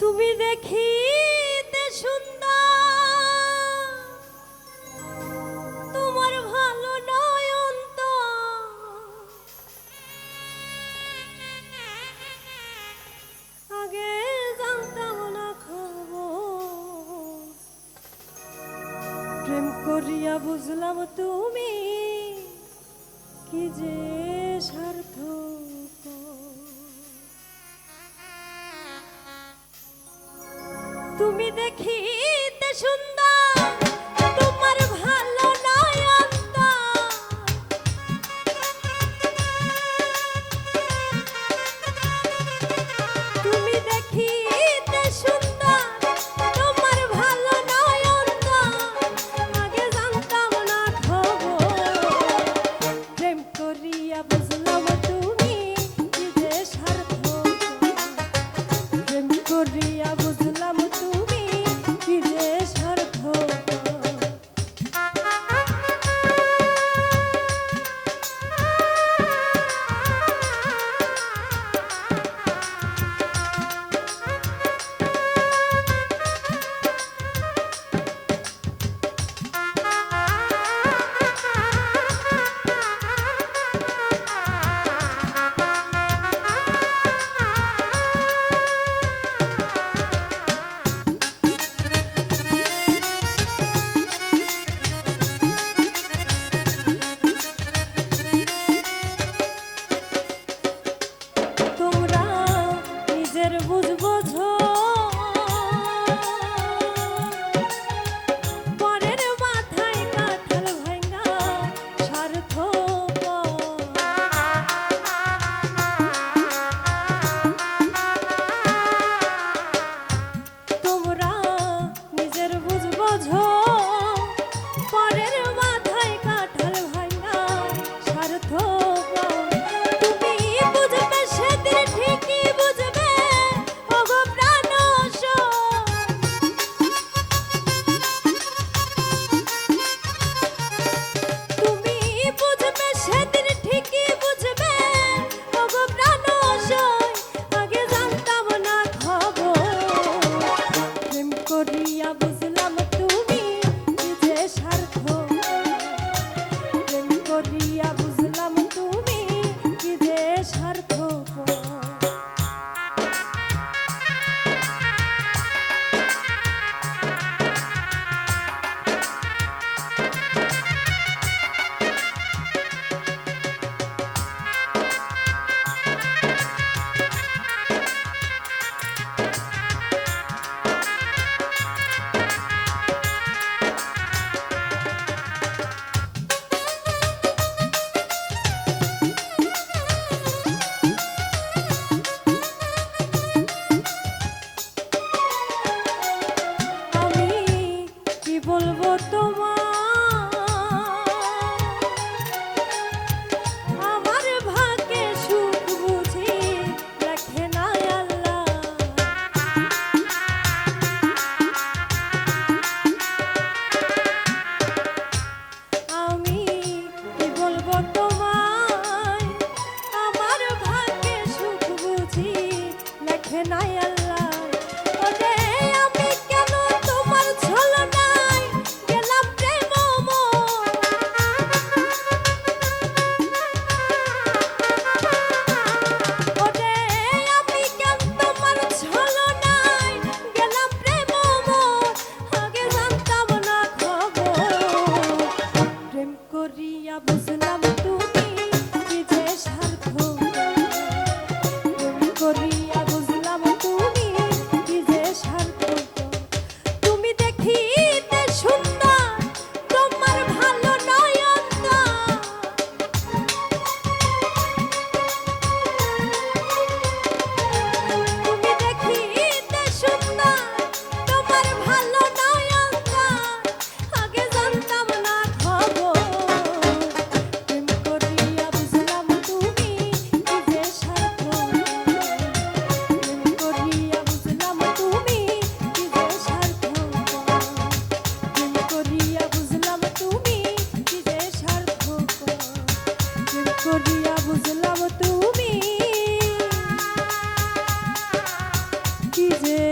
তুমি দেখিতে সুন্দর। তোমার ভালো আগে বুঝলাম তুমি কি যে স্বার্থ তুমি দেখিতে সুন্দর Disney.